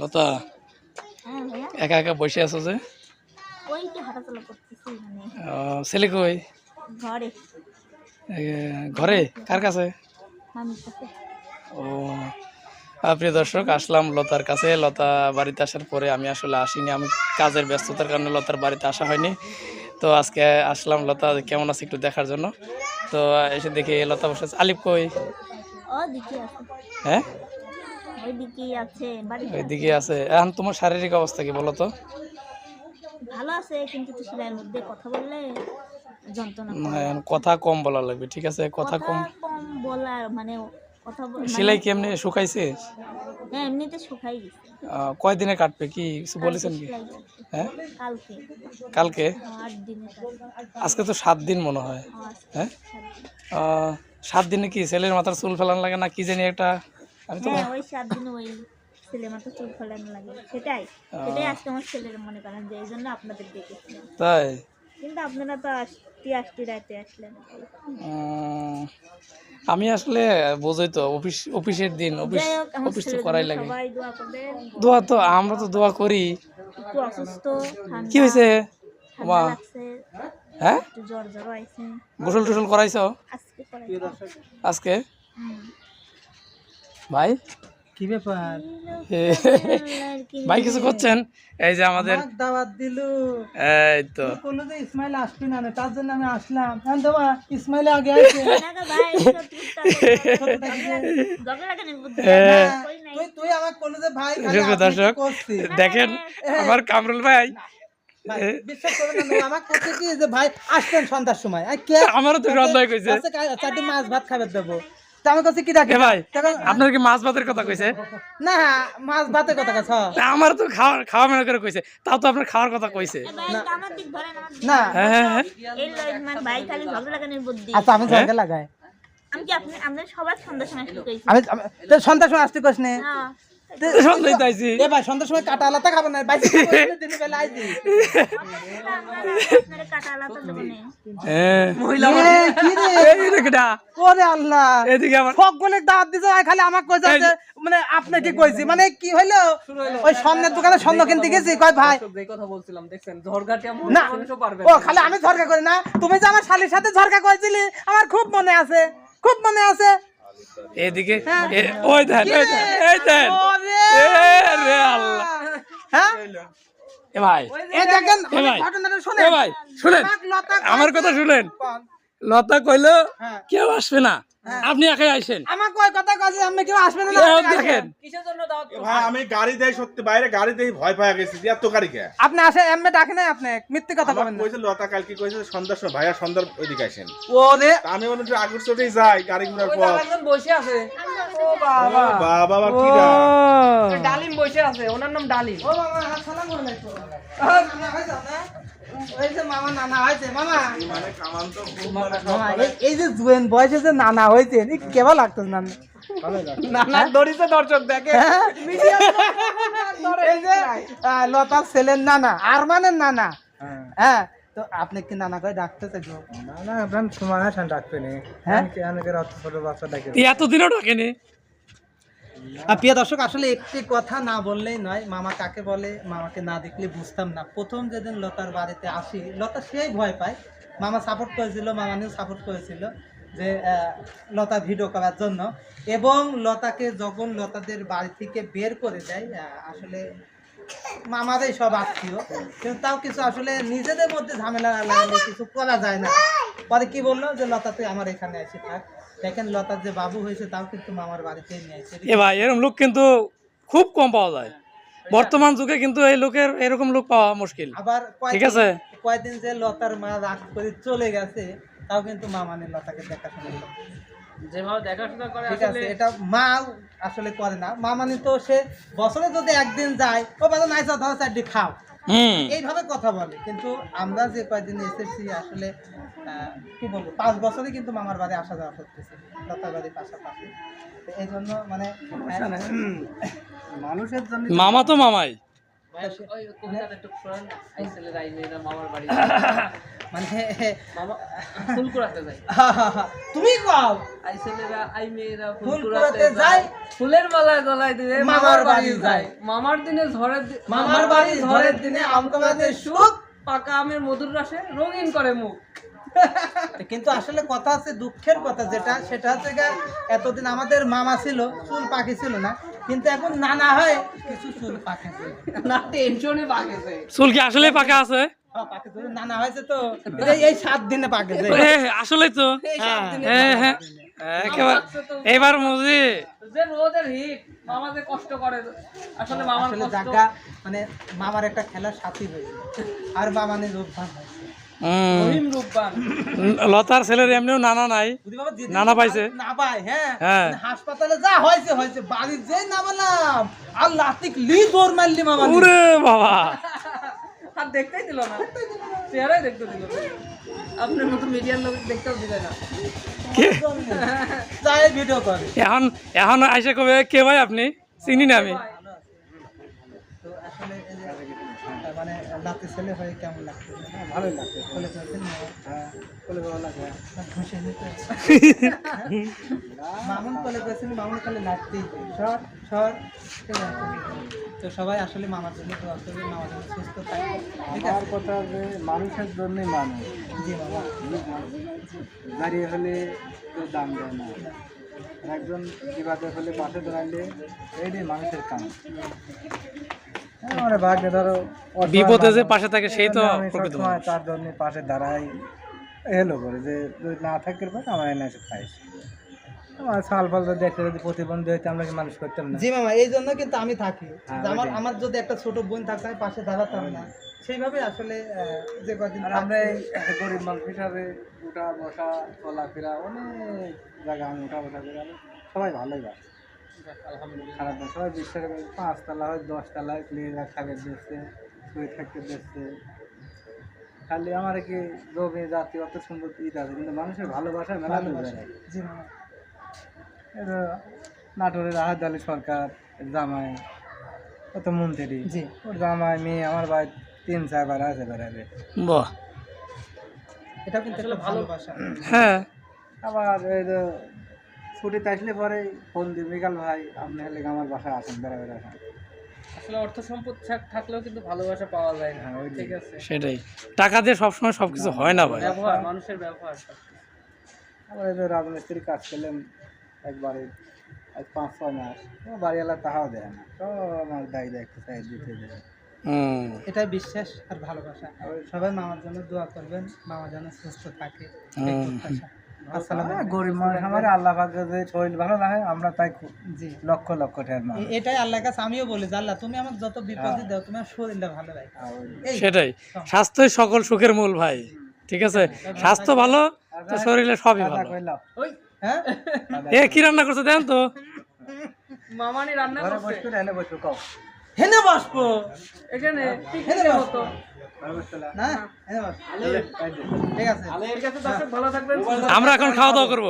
লতা হ্যাঁ একা একা বসে আছো যে? মানে। ছেলে কই? ঘরে। কার কাছে? ও প্রিয় দর্শক আসলাম লতার কাছে। লতা বাড়িতে আসার পরে আমি আসলে আসিনি। আমি কাজের ব্যস্ততার কারণে লতার বাড়িতে আসা হয়নি। তো আজকে আসলাম লতা কেমন আছে একটু দেখার জন্য? তো এসে দেখি লতা বসে। আলিফ কই? হ্যাঁ? ওই আছে বাড়িতে ওইদিকে আছে। এখন তোমার শারীরিক অবস্থা কি বলো তো? ভালো আছে কিন্তু সেলাইয়ের মধ্যে কথা বললে যন্ত্রণা কথা কম বলা লাগবে ঠিক আছে? কথা কম কম বলার মানে কথা বল মানে- শুকাইছে? হ্যাঁ এমনিতে শুকাই গেছে। আহ, কয়দিনে কাটবে কি? কিছু বলেছেন কি? হ্যাঁ? কালকে। কালকে। আজকে তো সাত দিন মনে হয়। হ্যাঁ? সাত দিন। কি ছেলের মাথার চুল ফেলান লাগে না? কি জানি একটা হ্যাঁ ওই সাত দিন ওই ছেলে মাথা চুল ফেলানো লাগে। সেটাই সেটাই আজকে আমার ছেলের মনে করেন যে এই জন্য আপনাদের তাই? কিন্তু আপনারা তো আসতে আসতে রাতে আসলেন। আমি আসলে বোঝই তো অফিস অফিসের দিন অফিস তো করাই লাগে। দোয়া তো আমরা তো দোয়া করি। অসুস্থ কি হয়েছে? মা। হ্যাঁ? গোসল টোসল করাইছো? আজকে আজকে। ভাই? কি ব্যাপার? ভাই কিছু করছেন? এই যে আমাদের দাওয়াত দিলু। এই তো। বলল যে ইসমাইল আসবি না না, তার জন্য আমি আসলাম। এখন তোমা ইসমাইল আগে আসবে ভাই শত্রুতা ঝগড়া কেন বুদ্ধি এ, তুই তুই আমাকে যে ভাই খালি সুপ্রিয় আপনি কি দর্শক করছি? দেখেন আমার কামরুল ভাই। ভাই, না আমাকে করছে কি যে ভাই আসবেন সন্ধ্যার সময়। কে? আমারও তো সন্দেহ কইছে চারটি মাছ ভাত খাবার দেবো। তা আমি কাছে কি ডাকে ভাই আপনার কি মাছ ভাতের কথা কইছে? না মাছ ভাতের কথা কাছে তা আমার তো খাওয়া খাওয়া মেলা করে কইছে তাও তো আপনার খাওয়ার কথা কইছে। না। হ্যাঁ হ্যাঁ হ্যাঁ। মানে আচ্ছা আমি ঝরকে লাগাই। আমি কি আপনি আপনার সবার সন্ধ্যা সময় একটু কইছি আমি আমি- সময় আসতে কস নে। এ ভাই সন্ধ্যার সময় কাটা আলাদা খাবেন না দিনে বেলা আইছি মানে আপনি কি কইছি? মানে কি হইল? ওই স্বর্ণের দোকানে স্বর্ণ কিনতে গেছি কয় ভাই। কথা বলছিলাম দেখছেন না ও খালি আমি ঝরকা করি না তুমি যে আমার শালির সাথে ঝরকা করেছিলি আমার খুব মনে আছে খুব মনে আছে। এদিকে ওই দেন ওই দেন এই দেন। রে আল্লাহ। হ্যাঁ? এ ভাই এ দেখেন এ ভাই ঘটনাটা এ ভাই শুনেন। আমার কথা শুনেন। লতা কইলো হ্যাঁ। কেউ আসবে না। আপনি একাই আইসেন। আমার কয় কথা কইছে আপনি কেউ আসবেন না এ আপনি আসেন। দেখেন? কিসের জন্য দাওয়াত ভাই আমি গাড়ি দেই সত্যি বাইরে গাড়ি দেই ভয় পাই গেছি। যে এত গাড়ি কে? আপনি আসে এমনি ডাকে না আপনি মিথ্যে কথা বলেন না। কইছে লতা কালকে কইছে সন্ধ্যার সময় ভাইয়া সন্ধ্যার ওইদিকে আসেন। ওরে আমি বললাম যে আগুর চোটেই যাই গাড়ি ঘোড়ার পর একজন বসে আছে। ও ও বাবা বাবা বাবা কি ডালিম বসে আছে ওনার নাম ডালিম। ও মামা আসসালাম আলাইকুম। নানা হইছে না ওই যে মামা নানা হইছে মামা। মানে কামান তো এই- এই যে জুয়েন বয়সে যে নানা হয়েছে কেমন লাগতো নানা? নানা ধরিছে দর্শক দেখে। হ্যাঁ? এই যে আহ, লতার ছেলের নানা আরমানের নানা। হ্যাঁ। তো আপনি কি নানা করে ডাকতে চাইছো না আপনার সময় আসেন ডাকবেন হ্যাঁ? অনেকের অত ছোট বাচ্চা ডাকে এতদিনও ডাকেনি? প্রিয় দর্শক আসলে একটি কথা না বললেই নয় মামা কাকে বলে মামাকে না দেখলে বুঝতাম না। প্রথম যেদিন লতার বাড়িতে আসি লতা সেই ভয় পায়। মামা সাপোর্ট করেছিল মামা মামানিও সাপোর্ট করেছিল। যে লতা ভিডিও করার জন্য। এবং লতাকে যখন লতাদের বাড়ি থেকে বের করে দেয় আসলে মামারাই সব আত্মীয় কিন্তু তাও কিছু আসলে নিজেদের মধ্যে ঝামেলা লাগলে কিছু করা যায় না। পরে কি বলল যে লতা তুই আমার এখানে এসে থাক। দেখেন লতার যে বাবু হয়েছে তাও কিন্তু মামার বাড়িতে নিয়ে এসে এ ভাই এরকম লোক কিন্তু খুব কম পাওয়া যায়। বর্তমান যুগে কিন্তু এই লোকের এরকম লোক পাওয়া মুশকিল। আবার ঠিক আছে। কয়দিন যে লতার মা রাগ করে চলে গেছে তাও কিন্তু মা মানে লতাকে দেখাশোনা করে। যেভাবে দেখাশোনা করে ঠিক আছে এটা মা আসলে করে না। মা মানে তো সে বছরে যদি একদিন যায় ও বাবা নাই ধরো চারটি খাও। এইভাবে কথা বলে। কিন্তু আমরা যে কয়দিন এসেছি আসলে আহ, কি বলব পাঁচ বছরে কিন্তু মামার বাড়ি আসা যাওয়া করতেছে লতার বাড়ির পাশাপাশি। এই জন্য মানে মানুষের জন্য মামা তো মামাই। বাড়ি। মানে ফুল কুড়াতে যায় তুমি কও? আই ছেলেরা আই মেয়েরা ফুল কুড়াতে যায়। ফুলের মালা গলায় দিয়ে মামার বাড়ি যায়। মামার দিনে ঝড়ের মামার বাড়ি ঝড়ের দিনে সুখ। পাকা আমের মধুর রসে রঙিন করে মুখ। কিন্তু আসলে কথা আছে দুঃখের কথা যেটা সেটা হচ্ছে গিয়ে এতদিন আমাদের মামা ছিল চুল পাখি ছিল না কিন্তু এখন নানা হয় কিছু চুল পাকেছে না টেনশনে পাকেছে চুল কি আসলে পাকা আছে? হ্যাঁ, নানা হয়েছে তো। এই- এই সাত দিনে পাকেছে আসলে তো। হ্যাঁ হ্যাঁ হ্যাঁ এবার মুজি যে রোদের হিট মামা যে কষ্ট করে। আসলে মামার জায়গা মানে মামার একটা খেলার সাথী হয়েছে আর মামানের। রহিম রূপবান লতার ছেলের এমনিও নানা নাই। নানা পাইছে? না পাই হ্যাঁ? হ্যাঁ। হাসপাতালে যা হয়েছে হয়েছে। বাড়ির যে নামালাম আর লাতিক লি দৌড় মারলি মামা। ওরে বাবা। আর দেখতেই দিল না। চেহারাই দেখতে দিল আপনার মতো মিডিয়ার লোক দেখতেও দিলে না। এখন এখন আইসা কবে? কে ভাই আপনি? চিনি না আমি। মানে লাতি ছেলে হয়ে কেমন লাগছে? ভালোই লাগছে। ফলে ফেলছেন হ্যাঁ। ভালো লাগে খুশি মামুন ফলে পেয়েছেন মামুন খালি লাগতেই সর সর। তো সবাই আসলে মামার জন্য দোয়া করবে মামার জন্য সুস্থ থাকবে ঠিক কথা যে মানুষের জন্যই মানুষ। জি মামা। দাঁড়িয়ে হলে কেউ দাম দেয় না। একজন বিবাদে হলে পাশে দাঁড়ালে এইটাই মানুষের কাম। আমার ভাগ্যে ধরো বিপদে যে পাশে থাকে সেই তো প্রকৃত তার জন্য পাশে দাঁড়াই। হেলো করে যে যদি না থাকতে পারে আমার এনে এসে খাইস আমার সাল ফাল যদি প্রতিবন্ধী হইতে আমরা কি মানুষ করতাম না? জি মামা এই জন্য কিন্তু আমি থাকি। হ্যাঁ, আমার আমার যদি একটা ছোট বোন থাকতো আমি পাশে দাঁড়াতাম না। সেইভাবে আসলে যে কদিন আমরা এই গরিব মানুষ হিসাবে উঠা বসা চলাফেরা অনেক জায়গা আমি উঠা বসা করে। সবাই ভালোই বাস। খারাপ না সবাই বিশ্বাস করে পাঁচতলা হয় দশতলা হয় প্লেয়াররা খাবার দিচ্ছে শুয়ে থাকতে দিচ্ছে খালি আমার কি জমি জাতি অত সুন্দর ঈদ আছে কিন্তু মানুষের ভালোবাসা মেলা যায় জি। নাটোরের আহাদ আলী সরকার জামাই কত মন্ত্রী। জি। ওর জামাই মেয়ে আমার ভাই তিন চারবার আছে বেড়াবে বাহ। এটা কিন্তু ভালোবাসা হ্যাঁ। আবার এই যে ছুটিতে আসলে পরে ফোন দিই বিকাল ভাই আপনি হলে আমার বাসায় আসেন বেড়াবেড়ে আসেন। আসলে অর্থ সম্পদ থাক- থাকলেও কিন্তু ভালোবাসা পাওয়া যায় না। হ্যাঁ, ওই ঠিক আছে। সেটাই। টাকা দিয়ে সবসময় সবকিছু হয় না ভাই। ব্যবহার মানুষের ব্যবহার আবার এই যে রাজমিস্ত্রি কাজ করলেন একবারে আজ পাঁচ ছয় মাস। বাড়িওয়ালা তাহাও দেয় না। সব আমার দায়ী দায়িত্ব চাই দিতে দেয়। হুম। এটাই বিশ্বাস আর ভালোবাসা। সবাই মামার জন্য দোয়া করবেন মামা যেন সুস্থ থাকে। হ্যাঁ, গরিব মানুষ আমার আল্লাহ যদি শরীর ভালো লাগে আমরা তাই লক্ষ লক্ষ টাকার মানুষ এটাই আল্লাহর কাছে আমিও বলি আল্লাহ তুমি আমাকে যত বিপদই দাও তুমি আমার শরীরটা ভালো রাখো। আর ওই- এই সেটাই। স্বাস্থ্যই সকল সুখের মূল ভাই ঠিক আছে? স্বাস্থ্য ভালো তো শরীরে সবই ভালো। হ্যাঁ? এ কি রান্না করছ দেন তো। মামানি রান্না করছে। হেনে বসবো। এখানে হেনে বসবো আমরা এখন খাওয়া দাওয়া করব।